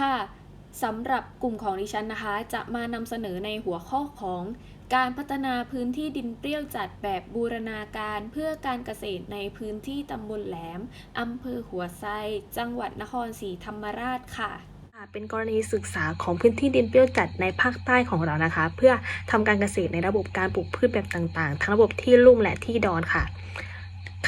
ค่ะสำหรับกลุ่มของดิฉันนะคะ จะมานำเสนอในหัวข้อของการพัฒนาพื้นที่ดินเปรี้ยวจัดแบบบูรณาการเพื่อการเกษตรในพื้นที่ตำบลแหลมอำเภอหัวไซจังหวัดนครศรีธรรมราชค่ะ เป็นกรณีศึกษาของพื้นที่ดินเปรี้ยวจัดในภาคใต้ของเรานะคะ เพื่อทำการเกษตรในระบบการปลูกพืชแบบต่างๆ ทั้งระบบที่ลุ่มและที่ดอนค่ะ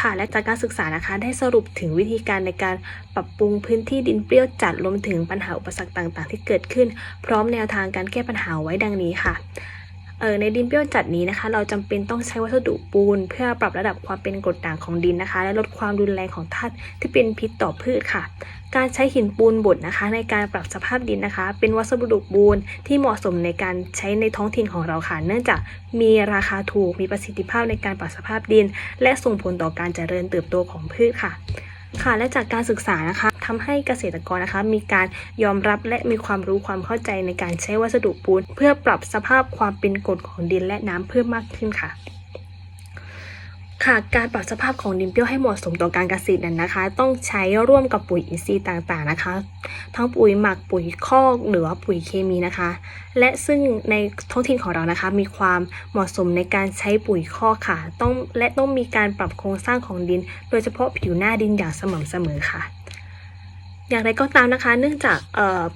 ค่ะและจากการศึกษานะคะได้สรุปถึงวิธีการในการปรับปรุงพื้นที่ดินเปรี้ยวจัดรวมถึงปัญหาอุปสรรคต่างๆ ที่เกิดขึ้น พร้อมแนวทางการแก้ปัญหาไว้ดังนี้ค่ะ ในดินเปรี้ยวจัดนี้นะคะ เราจำเป็นต้องใช้วัสดุปูน เพื่อปรับระดับความเป็นกรดด่างของดินนะคะ และลดความรุนแรงของธาตุที่เป็นพิษต่อพืชค่ะ การใช้หินปูนบดนะคะ ในการปรับสภาพดินนะคะ เป็นวัสดุปูนที่เหมาะสมในการใช้ในท้องถิ่นของเราค่ะ เนื่องจากมีราคาถูกมีประสิทธิภาพในการปรับสภาพดิน และส่งผลต่อการเจริญเติบโตของพืชค่ะ ค่ะและจากการศึกษานะคะ ทำให้เกษตรกรนะคะ มีการยอมรับและมีความรู้ความเข้าใจในการใช้วัสดุปูน เพื่อปรับสภาพความเป็นกรดของดินและน้ำเพิ่มมากขึ้นค่ะค่ะการปรับสภาพของดินเปรี้ยวให้เหมาะสมต่อการเกษตรนั้นนะคะ ต้องใช้ร่วมกับปุ๋ยอินทรีย์ต่างๆนะคะ ทั้งปุ๋ยหมักปุ๋ยคอกหรือว่าปุ๋ยเคมีนะคะ และซึ่งในท้องถิ่นของเรานะคะ มีความเหมาะสมในการใช้ปุ๋ยคอกค่ะ ต้องและต้องมีการปรับโครงสร้างของดิน โดยเฉพาะผิวหน้าดินอย่างสม่ำเสมอค่ะ อย่างไรก็ตามนะคะ เนื่องจาก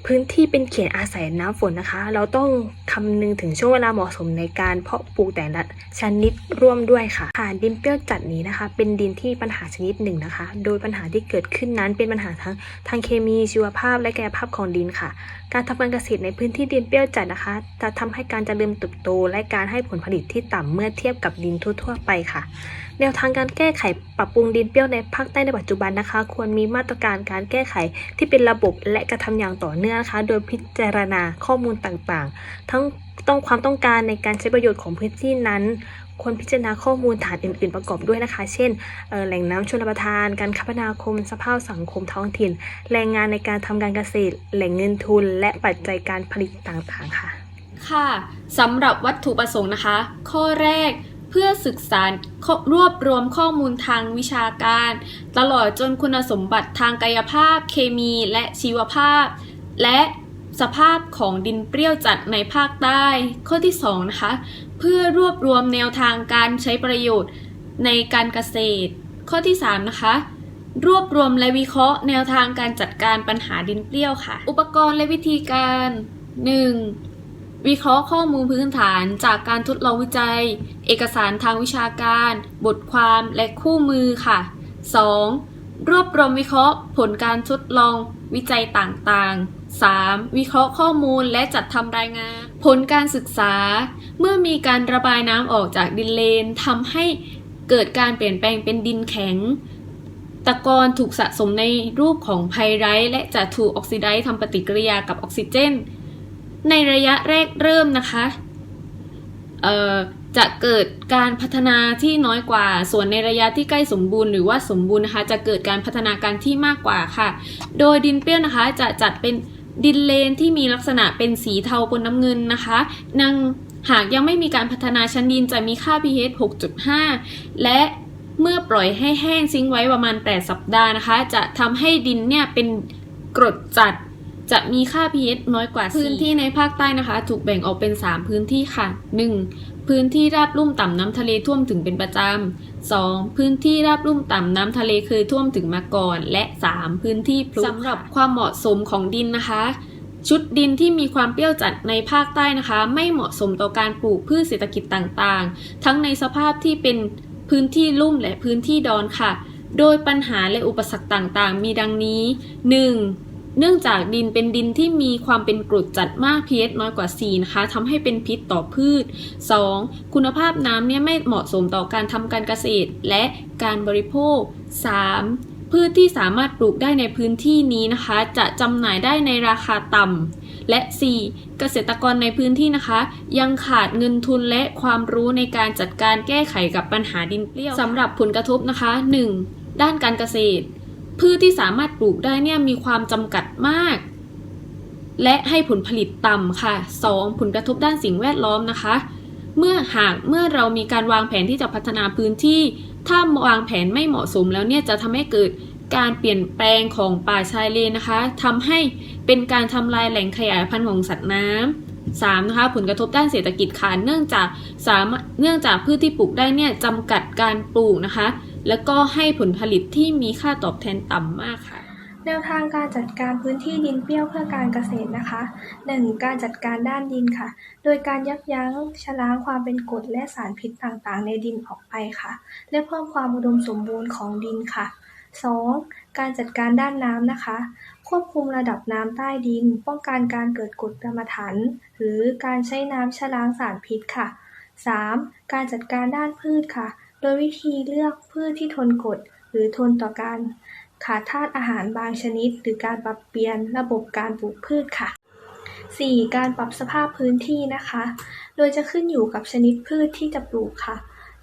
พื้นที่เป็นเขตอาศัยน้ำฝนนะคะ เราต้องคำนึงถึงช่วงเวลาเหมาะสมในการเพาะปลูกแต่ละชนิดร่วมด้วยค่ะค่ะดินเปรี้ยวจัดนี้นะคะ เป็นดินที่ปัญหาชนิดหนึ่งนะคะ โดยปัญหาที่เกิดขึ้นนั้นเป็นปัญหาทั้งทางเคมีชีวภาพและกายภาพของดินค่ะ การทำการเกษตรในพื้นที่ดินเปรี้ยวจัดนะคะ จะทำให้การเจริญเติบโต และการให้ผลผลิตที่ต่ำเมื่อเทียบกับดินทั่ว ๆ ไปค่ะแนวทางการแก้ไขปรับปรุงดินเปรี้ยวในภาคใต้ในปัจจุบันนะคะ ควรมีมาตรการการแก้ไขที่เป็นระบบและกระทำอย่างต่อเนื่องนะคะ โดยพิจารณาข้อมูลต่างๆ ทั้งต้องความต้องการในการใช้ประโยชน์ของพื้นที่นั้นควรพิจารณาข้อมูลฐานอื่น ๆ ประกอบด้วยนะคะ เช่น แหล่งน้ำชลประทาน การคมนาคม สภาพสังคมท้องถิ่น แรงงานในการทำการเกษตร แหล่งเงินทุน และปัจจัยการผลิตต่าง ๆ ค่ะ ค่ะ สำหรับวัตถุประสงค์นะคะ ข้อแรก พื่อศึกษารวบรวมข้อมูลทางวิชาการ ตลอดจนคุณสมบัติทางกายภาพ เคมีและชีวภาพ และสภาพของดินเปรี้ยวจัดในภาคใต้ ข้อที่2นะคะเพื่อรวบรวมแนวทางการใช้ประโยชน์ในการเกษตร ข้อที่3นะคะรวบรวมและวิเคราะห์แนวทางการจัดการปัญหาดินเปรี้ยวค่ะ อุปกรณ์และวิธีการ 1. วิเคราะห์ข้อมูลพื้นฐานจากการทดลองวิจัย เอกสารทางวิชาการ บทความและคู่มือค่ะ 2. รวบรวมวิเคราะห์ผลการทดลองวิจัยต่างๆ 3. วิเคราะห์ข้อมูลและจัดทำรายงาน ผลการศึกษา เมื่อมีการระบายน้ำออกจากดินเลนทำให้เกิดการเปลี่ยนแปลงเป็นดินแข็ง ตะกอนถูกสะสมในรูปของไพไรต์และจะถูกออกซิไดซ์ทำปฏิกิริยากับออกซิเจน ในระยะแรกเริ่มนะคะเอ่อจะเกิดการพัฒนาที่น้อยกว่า ส่วนในระยะที่ใกล้สมบูรณ์หรือว่าสมบูรณ์นะคะ จะเกิดการพัฒนาการที่มากกว่าค่ะ โดยดินเปรี้ยวนะคะจะจัดเป็นดินเลนที่มีลักษณะเป็นสีเทาปนน้ำเงินนะคะนังหากยังไม่มีการพัฒนาชั้นดินจะมีค่า pH 6.5 และเมื่อปล่อยให้แห้งซิงไว้ประมาณ 8 สัปดาห์นะคะ จะทำให้ดินเนี่ยเป็นกรดจัด จะมีค่า pH น้อยกว่า พื้นที่ในภาคใต้นะคะ ถูกแบ่งออกเป็น 3 พื้นที่ค่ะ 1. พื้นที่ราบลุ่มต่ำน้ำทะเลท่วมถึงเป็นประจำ 2. พื้นที่ราบลุ่มต่ำน้ำทะเลเคยท่วมถึงมาก่อน และ 3. พื้นที่พลุสำหรับความเหมาะสมของดินนะคะ ชุดดินที่มีความเปรี้ยวจัดในภาคใต้นะคะ ไม่เหมาะสมต่อการปลูกพืชเศรษฐกิจต่างๆ ทั้งในสภาพที่เป็นพื้นที่ลุ่มและพื้นที่ดอนค่ะ โดยปัญหาและอุปสรรคต่างๆ มีดังนี้ 1. เนื่องจากดินเป็นดินที่มีความเป็นกรดจัดมาก pH น้อยกว่า 4 นะคะทำให้เป็นพิษต่อพืช 2. คุณภาพน้ำเนี่ยไม่เหมาะสมต่อการทำการเกษตรและการบริโภค 3. พืชที่สามารถปลูกได้ในพื้นที่นี้นะคะ จะจำหน่ายได้ในราคาต่ำและ 4. เกษตรกรในพื้นที่นะคะ ยังขาดเงินทุนและความรู้ในการจัดการแก้ไขกับปัญหาดินเปรี้ยวสำหรับผลกระทบนะคะ 1. ด้านการเกษตร พืชที่สามารถปลูกได้เนี่ยมีความจำกัดมาก และให้ผลผลิตต่ำค่ะ 2. ผลกระทบด้านสิ่งแวดล้อมนะคะ เมื่อหากเมื่อเรามีการวางแผนที่จะพัฒนาพื้นที่ ถ้าวางแผนไม่เหมาะสมแล้วเนี่ยจะทำให้เกิดการเปลี่ยนแปลงของป่าชายเลนนะคะทำให้เป็นการทำลายแหล่งขยายพันธุ์ของสัตว์น้ำสามนะคะผลกระทบด้านเศรษฐกิจค่ะเนื่องจากสามารถเนื่องจากพืชที่ปลูกได้เนี่ยจำกัดการปลูกนะคะ แล้วก็ให้ผลผลิตที่มีค่าตอบแทนต่ำมากค่ะ แนวทางการจัดการพื้นที่ดินเปรี้ยวเพื่อการเกษตรนะคะ 1. การจัดการด้านดินค่ะ โดยการยับยั้งชะล้างความเป็นกรดและสารพิษต่างๆ ในดินออกไปค่ะ และเพิ่มความอุดมสมบูรณ์ของดินค่ะ 2. การจัดการด้านน้ำนะคะ ควบคุมระดับน้ำใต้ดิน ป้องกันการเกิดกรดกรรมฐานหรือการใช้น้ำชะล้างสารพิษค่ะ 3. การจัดการด้านพืชค่ะ โดยวิธีเลือกพืชที่ทนกด หรือทนต่อการขาดธาตุอาหารบางชนิด หรือการปรับเปลี่ยนระบบการปลูกพืชค่ะ 4. การปรับสภาพพื้นที่นะคะ โดยจะขึ้นอยู่กับชนิดพืชที่จะปลูกค่ะ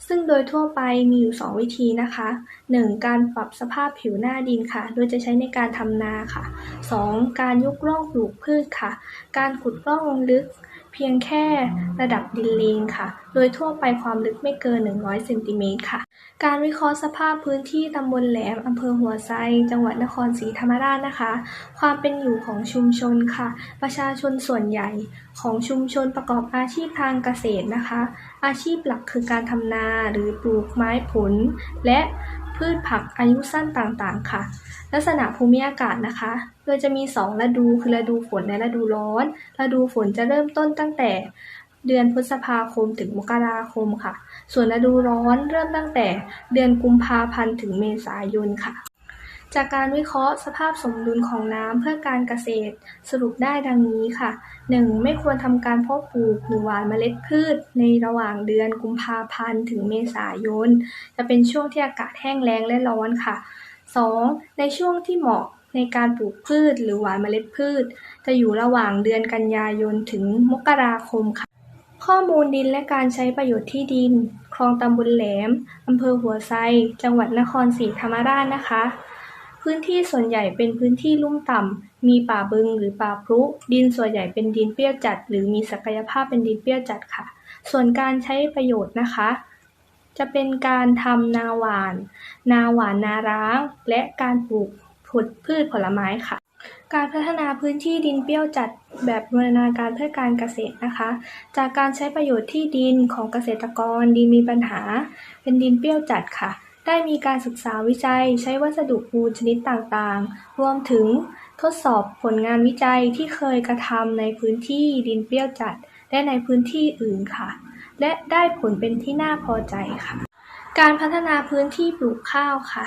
ซึ่งโดยทั่วไปมีอยู่ 2 วิธีนะคะ 1. การปรับสภาพผิวหน้าดินค่ะ โดยจะใช้ในการทำนาค่ะ 2. การยกร่องปลูกพืชค่ะ การขุดร่องลึก เพียงแค่ระดับดินเลนค่ะ โดยทั่วไปความลึกไม่เกิน 100 เซนติเมตรค่ะ การวิเคราะห์สภาพพื้นที่ตำบลแหลมอำเภอหัวไซ จังหวัดนครศรีธรรมราชนะคะ ความเป็นอยู่ของชุมชนค่ะ ประชาชนส่วนใหญ่ของชุมชนประกอบอาชีพทางเกษตรนะคะ อาชีพหลักคือการทำนาหรือปลูกไม้ผล และ พืชผักอายุสั้นต่างๆ ค่ะ ลักษณะภูมิอากาศนะคะโดยจะมี 2 ฤดูคือฤดูฝนและฤดูร้อน ฤดูฝนจะเริ่มต้นตั้งแต่เดือนพฤษภาคมถึงมกราคมค่ะ ส่วนฤดูร้อนเริ่มตั้งแต่เดือนกุมภาพันธ์ถึงเมษายนค่ะ จากการวิเคราะห์สภาพสมดุลของน้ำเพื่อการเกษตร สรุปได้ดังนี้ค่ะ 1. ไม่ควรทำการเพาะปลูกหรือหว่านเมล็ดพืช ในระหว่างเดือนกุมภาพันธ์ถึงเมษายน จะเป็นช่วงที่อากาศแห้งแล้งและร้อนค่ะ 2. ในช่วงที่เหมาะในการปลูกพืชหรือหว่านเมล็ดพืช จะอยู่ระหว่างเดือนกันยายนถึงมกราคมค่ะ ข้อมูลดินและการใช้ประโยชน์ที่ดิน คลองตำบลแหลมอำเภอหัวไซจังหวัดนครศรีธรรมราชนะคะ พื้นที่ส่วนใหญ่เป็นพื้นที่ลุ่มต่ำ มีป่าบึงหรือป่าพรุดินส่วนใหญ่เป็นดินเปรี้ยวจัด หรือมีศักยภาพเป็นดินเปรี้ยวจัดค่ะ ส่วนการใช้ประโยชน์นะคะ จะเป็นการทำนาหวาน นาหวานนาร้าง และการปลูกผลพืชผลไม้ค่ะ การพัฒนาพื้นที่ดินเปรี้ยวจัดแบบบูรณาการเพื่อการเกษตรนะคะ จากการใช้ประโยชน์ที่ดินของเกษตรกรดินมีปัญหา เป็นดินเปรี้ยวจัดค่ะ ได้มีการศึกษาวิจัยใช้วัสดุปูนชนิดต่าง ๆ รวมถึงทดสอบผลงานวิจัยที่เคยกระทำในพื้นที่ดินเปรี้ยวจัด และในพื้นที่อื่นค่ะ และได้ผลเป็นที่น่าพอใจค่ะ การพัฒนาพื้นที่ปลูกข้าวค่ะ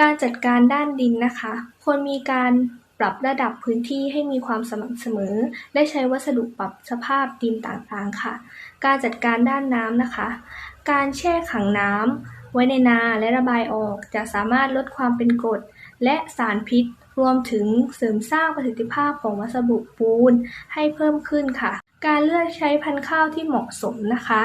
การจัดการด้านดินนะคะ ควรมีการปรับระดับพื้นที่ให้มีความสม่ำเสมอ และใช้วัสดุปรับสภาพดินต่างๆค่ะ การจัดการด้านน้ำนะคะ การแช่ขังน้ำ ไว้ในนาและระบายออกจะสามารถลดความเป็นกรดและสารพิษ รวมถึงเสริมสร้างประสิทธิภาพของวัสดุปูนให้เพิ่มขึ้นค่ะ การเลือกใช้พันธุ์ข้าวที่เหมาะสมนะคะ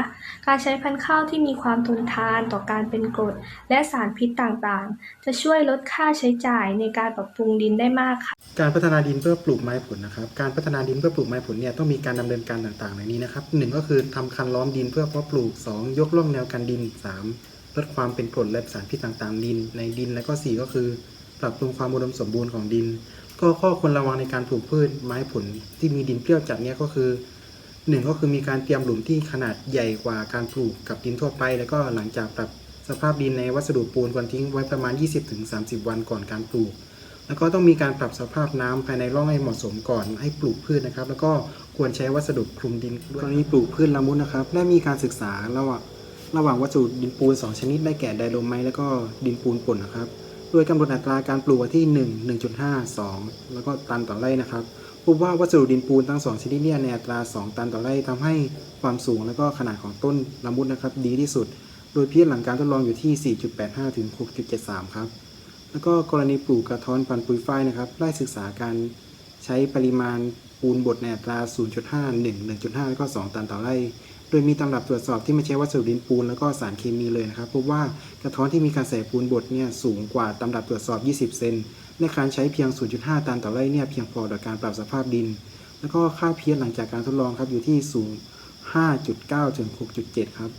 การใช้พันธุ์ข้าวที่มีความทนทานต่อการเป็นกรดและสารพิษต่างๆ จะช่วยลดค่าใช้จ่ายในการปรับปรุงดินได้มากค่ะ การพัฒนาดินเพื่อปลูกไม้ผลนะครับ การพัฒนาดินเพื่อปลูกไม้ผลเนี่ยต้องมีการดำเนินการต่างๆในนี้นะครับหนึ่งก็คือทำคันล้อมดินเพื่อเพาะปลูก 2 ยกร่องแนวกันดิน 3 ลดความเป็นกรดและสารพิษต่างๆ ดินในดินและก็ 4 ก็คือ ปรับปรุงความอุดมสมบูรณ์ของดิน ก็ข้อควรระวังในการปลูกพืชไม้ผลที่มีดินเปรี้ยวจัดเนี่ยก็คือหนึ่งก็คือมีการเตรียมหลุมที่ขนาดใหญ่กว่าการปลูกกับดินทั่วไป แล้วก็หลังจากปรับสภาพดินในวัสดุปูนควรทิ้งไว้ประมาณ 20-30 วันก่อนการปลูก แล้วก็ต้องมีการปรับสภาพน้ำภายในร่องให้เหมาะสมก่อนให้ปลูกพืชนะครับ แล้วก็ควรใช้วัสดุคลุมดินด้วยกรณีปลูกพืชละมุดนะครับ ได้มีการศึกษาระหว่าง ระหว่างวัสดุดินปูน 2 ชนิดได้แก่ไดโลไมต์แล้วก็ดินปูนป่นนะครับ โดยกำหนดอัตราการปลูกที่ 1 1.5 2 แล้วก็ตันต่อไร่นะครับพบว่าวัสดุดินปูนทั้งสองชนิดเนี่ยในอัตรา 2 ตันต่อไร่ทำให้ความสูงแล้วก็ขนาดของต้นละมุดนะครับดีที่สุด โดยพีหลังการทดลองอยู่ที่ 4.85 ถึง 6.73 ครับ แล้วก็กรณีปลูกกระท้อนปันปุยฝ้ายนะครับได้ศึกษาการใช้ปริมาณปูนบดในอัตรา 0.5 1 1.5 แล้วก็ 2 ตันต่อไร่ โดยมีตำรับตรวจสอบที่ไม่ใช่วัสดุดินปูนแล้วก็สารเคมีเลยนะครับพบว่ากระท้อนที่มีการใส่ปูนบดเนี่ยสูงกว่าตำรับตรวจสอบ 20 เซนและการใช้เพียง 0.5 ตันต่อไร่เนี่ยเพียงพอต่อการปรับสภาพดิน แล้วก็ค่าเพี้ยนหลังจากการทดลองครับอยู่ที่สูง 5.9 ถึง 6.7 ครับ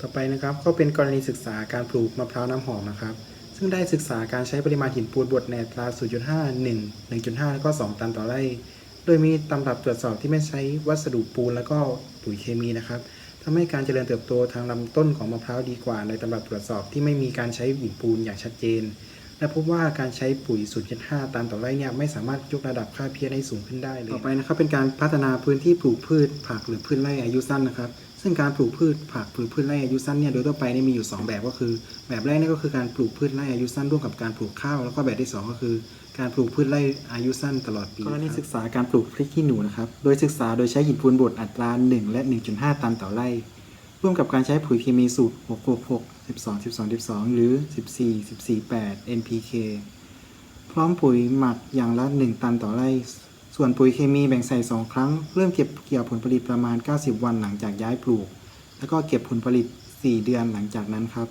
ต่อไปนะครับก็เป็นกรณีศึกษาการปลูกมะพร้าวน้ำหอมนะครับซึ่งได้ศึกษาการใช้ปริมาณหินปูนบดในตรา 0.5 1 1.5 แล้วก็ 2 ตันต่อไร่ โดยมีตำรับตรวจสอบที่ไม่ใช้วัสดุปูนแล้วก็ปุ๋ยเคมีนะครับทำให้การเจริญเติบโตทางลำต้นของมะพร้าวดีกว่า ในตำรับตรวจสอบที่ไม่มีการใช้หินปูนอย่างชัดเจน และพบว่าการใช้ปุ๋ย0.5ตันต่อไร่เนี่ยไม่สามารถยกระดับค่า pH ให้สูงขึ้นได้เลยต่อไปนะครับเป็นการพัฒนาพื้นที่ปลูกพืชผักหรือพืชไร่อายุสั้นนะครับซึ่งการปลูกพืชผักหรือพืชไร่อายุสั้นเนี่ยโดยทั่วไปเนี่ยมีอยู่ 2 แบบก็คือ แบบแรกนี่ก็คือการปลูกพืชไร่อายุสั้นร่วมกับการปลูกข้าวแล้วก็แบบที่ 2 ก็คือ การปลูกพืชไร่อายุสั้นตลอดปีกรณีศึกษาการปลูกพริกขี้หนูนะครับ โดยศึกษาโดยใช้หินปูนบดอัตรา 1 และ 1.5 ตันต่อไร่ ร่วมกับการใช้ปุ๋ยเคมีสูตร 666 12 12 12 หรือ 14 14 8 NPK พร้อมปุ๋ยหมักอย่างละ 1 ตันต่อไร่ ส่วนปุ๋ยเคมีแบ่งใส่ 2 ครั้ง เริ่มเก็บเกี่ยวผลผลิตประมาณ 90 วันหลังจากย้ายปลูก แล้วก็เก็บผลผลิต 4 เดือนหลังจากนั้นครับ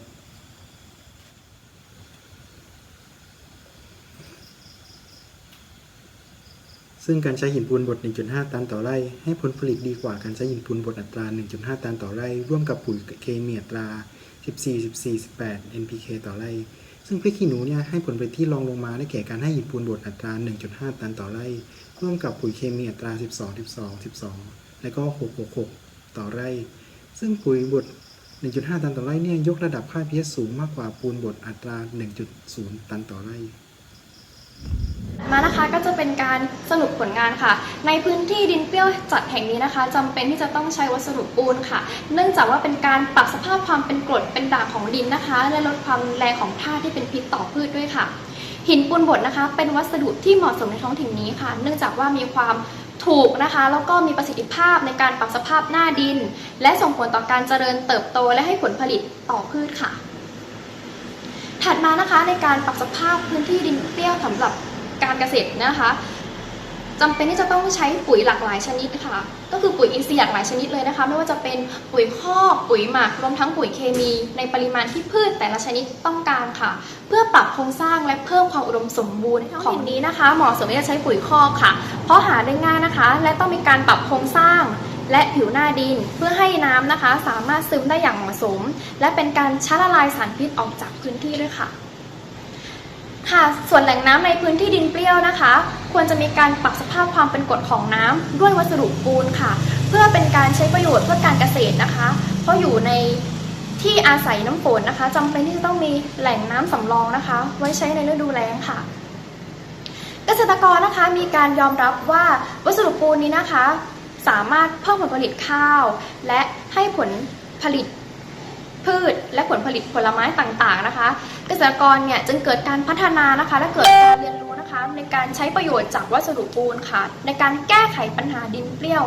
ซึ่งการใช้หินปูนบด 1.5 ตันต่อไร่ ให้ผลผลิตดีกว่าการใช้หินปูนบดอัตรา 1.5 ตันต่อไร่ ร่วมกับปุ๋ยเคมีอัตรา 14 14 18 NPK ต่อไร่ ซึ่งพริกขี้หนูเนี่ยให้ผลผลิตที่รองลงมาได้แก่การให้หินปูนบดอัตรา 1.5 ตันต่อไร่ ร่วมกับปุ๋ยเคมีอัตรา 12 12 12 และก็ 666 ต่อไร่ ซึ่งปุ๋ยบด 1.5 ตันต่อไร่เนี่ยยกระดับค่า pH สูงมากกว่าปูนบดอัตรา 1.0 ตันต่อไร่ มานะคะก็จะเป็นการสรุปผลงานค่ะ ในพื้นที่ดินเปรี้ยวจัดแห่งนี้นะคะจำเป็นที่จะต้องใช้วัสดุปูนค่ะ เนื่องจากว่าเป็นการปรับสภาพความเป็นกรดเป็นด่างของดินนะคะและลดความแรงของธาตุที่เป็นพิษต่อพืชด้วยค่ะ หินปูนบดนะคะ เป็นวัสดุที่เหมาะสมในท้องถิ่นนี้ค่ะ เนื่องจากว่ามีความถูกนะคะแล้วก็มีประสิทธิภาพในการปรับสภาพหน้าดิน และส่งผลต่อการเจริญเติบโตและให้ผลผลิตต่อพืชค่ะ ถัดมานะคะในการปรับสภาพพื้นที่ดินเปรี้ยวสำหรับการเกษตรนะคะจำเป็นที่จะต้องใช้ปุ๋ยหลากหลายชนิดค่ะ ก็คือปุ๋ยอินทรีย์หลากหลายชนิดเลยนะคะ ไม่ว่าจะเป็นปุ๋ยคอกปุ๋ยหมักรวมทั้งปุ๋ยเคมีในปริมาณที่พืชแต่ละชนิดต้องการค่ะ เพื่อปรับโครงสร้างและเพิ่มความอุดมสมบูรณ์ของนี้นะคะเหมาะสมที่จะใช้ปุ๋ยคอกค่ะ เพราะหาได้ง่ายนะคะ และต้องมีการปรับโครงสร้าง และผิวหน้าดินเพื่อให้น้ำนะคะ สามารถซึมได้อย่างเหมาะสม และเป็นการชะละลายสารพิษออกจากพื้นที่ด้วยค่ะค่ะส่วนแหล่งน้ำในพื้นที่ดินเปรี้ยวนะคะ ควรจะมีการปรับสภาพความเป็นกรดของน้ำด้วยวัสดุปูนค่ะ เพื่อเป็นการใช้ประโยชน์เพื่อการเกษตรนะคะ เพราะอยู่ในที่อาศัยน้ำฝนนะคะจำเป็นที่จะต้องมีแหล่งน้ำสำรองนะคะ ไว้ใช้ในฤดูแล้งค่ะ เกษตรกรนะคะมีการยอมรับว่าวัสดุปูนนี้นะคะ สามารถเพิ่มผลผลิตข้าว และให้ผลผลิตพืช และผลผลิตผลไม้ต่างๆนะคะ เกษตรกรเนี่ยจึงเกิดการพัฒนานะคะและเกิดการเรียนรู้นะคะ ในการใช้ประโยชน์จากวัสดุปูนค่ะ ในการแก้ไขปัญหาดินเปรี้ยว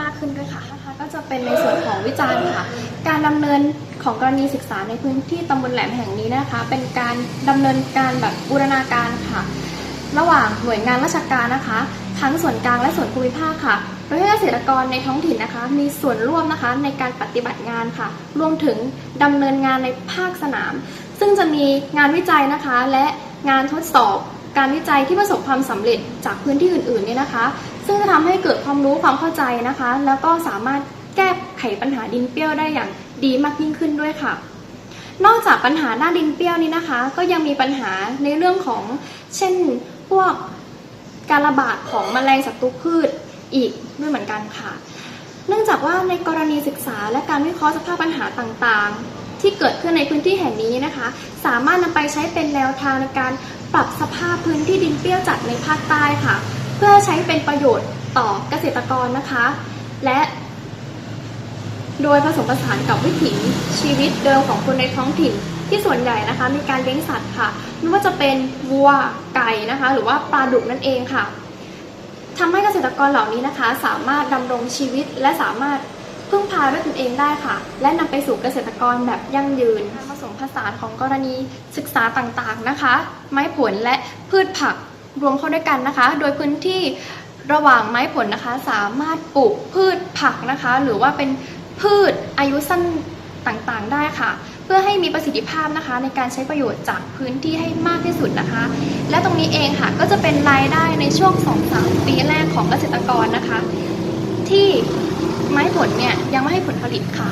มากขึ้นด้วยค่ะนะคะก็จะเป็นในส่วนของวิจารณ์ค่ะ การดำเนินของกรณีศึกษาในพื้นที่ตำบลแหลมแห่งนี้นะคะ เป็นการดำเนินการแบบบูรณาการค่ะ ระหว่างหน่วยงานราชการนะคะ ทั้งส่วนกลางและส่วนภูมิภาคค่ะ โดยให้เกษตรกรในท้องถิ่นนะคะ มีส่วนร่วมนะคะในการปฏิบัติงานค่ะ รวมถึงดำเนินงานในภาคสนาม ซึ่งจะมีงานวิจัยนะคะ และงานทดสอบการวิจัยที่ประสบความสำเร็จจากพื้นที่อื่นๆเนี่ยนะคะ ซึ่งจะทำให้เกิดความรู้ความเข้าใจนะคะ แล้วก็สามารถแก้ไขปัญหาดินเปรี้ยวได้อย่างดีมากยิ่งขึ้นด้วยค่ะ นอกจากปัญหาด้านดินเปรี้ยวนี้นะคะ ก็ยังมีปัญหาในเรื่องของ เช่น พวกการระบาดของแมลงศัตรูพืช อีกด้วยเหมือนกันค่ะ เนื่องจากว่าในกรณีศึกษาและการวิเคราะห์สภาพปัญหาต่างๆ ที่เกิดขึ้นในพื้นที่แห่งนี้นะคะ สามารถนำไปใช้เป็นแนวทางในการปรับสภาพพื้นที่ดินเปรี้ยวจัดในภาคใต้ค่ะ เพื่อใช้เป็นประโยชน์ต่อเกษตรกรนะคะ และโดยผสมผสานกับวิถีชีวิตเดิมของคนในท้องถิ่นที่ส่วนใหญ่นะคะมีการเลี้ยงสัตว์ค่ะ ไม่ว่าจะเป็นวัวไก่นะคะ หรือว่าปลาดุกนั่นเองค่ะ ทำให้เกษตรกรเหล่านี้นะคะ สามารถดำรงชีวิตและสามารถพึ่งพาด้วยตนเองได้ค่ะ และนำไปสู่เกษตรกรแบบยั่งยืนผสมผสานของกรณีศึกษาต่างๆนะคะ ไม้ผลและพืชผักรวมเข้าด้วยกันนะคะ โดยพื้นที่ระหว่างไม้ผลนะคะ สามารถปลูกพืชผักนะคะ หรือว่าเป็นพืชอายุสั้นต่างๆ ได้ค่ะ พื่อให้มีประสิทธิภาพนะคะ ในการใช้ประโยชน์จากพื้นที่ให้มากที่สุดนะคะ และตรงนี้เองค่ะก็จะเป็นรายได้ในช่วง 2-3 ปีแรกของเกษตรกรนะคะ ที่ไม้ผลเนี่ยยังไม่ให้ผลผลิตค่ะ